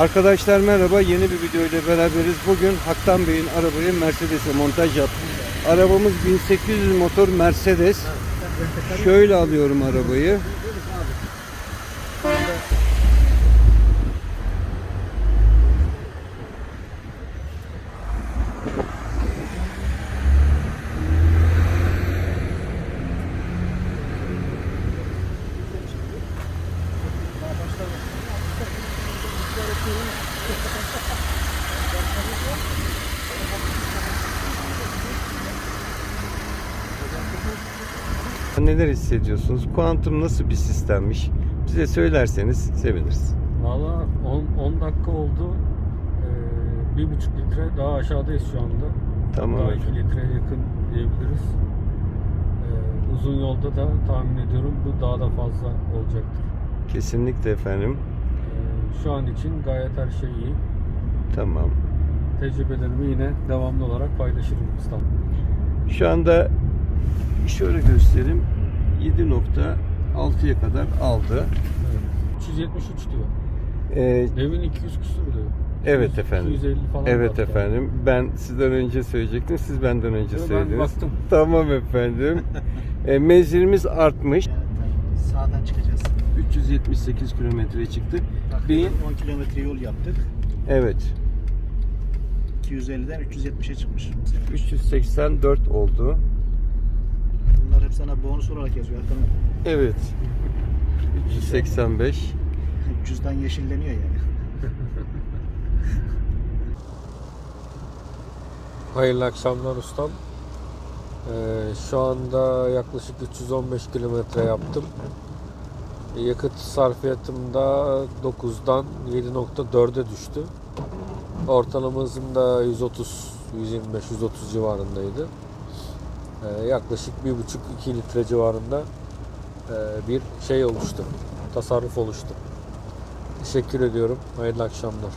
Arkadaşlar merhaba yeni bir video ile beraberiz. Bugün Haktan Bey'in arabayı Mercedes'e montaj yaptık. Arabamız 1800 motor Mercedes. Şöyle alıyorum arabayı. Neler hissediyorsunuz? Kuantum nasıl bir sistemmiş? Bize söylerseniz seviniriz. Valla 10, 10 dakika oldu. Ee, bir buçuk litre daha aşağıdayız şu anda. Tamam daha efendim. 2 litreye yakın diyebiliriz. Ee, uzun yolda da tahmin ediyorum bu daha da fazla olacaktır. Kesinlikle efendim. Şu an için gayet her şey iyi. Tamam. Tecrübelerimi yine devamlı olarak paylaşırım İstanbul. Şu anda şöyle göstereyim. 7.6'ya kadar aldı. Evet. 373 diyor. Ee, Demin 200 küsur diyor. Evet 200, efendim. 250 falan. evet efendim. Ben sizden önce söyleyecektim. Siz benden önce Yo, ben söylediniz. baktım. Tamam efendim. e, menzilimiz artmış. Sağdan çıkacağız. 378 kilometreye çıktık. Beyin, Takriben 10 kilometre yol yaptık. evet. 250'den 370'e çıkmış. 384 oldu. Bunlar hep sana bonus olarak yazıyor. Hakan abi. Evet. 385. Cüzdan yeşilleniyor yani. Hayırlı akşamlar ustam. Ee, şu anda yaklaşık 315 kilometre yaptım. Yakıt sarfiyatım da 9'dan 7.4'e düştü. Ortalama hızım da 130, 125, 130 civarındaydı. Ee, yaklaşık 1,5-2 litre civarında e, bir şey oluştu. Tasarruf oluştu. Teşekkür ediyorum. Hayırlı akşamlar.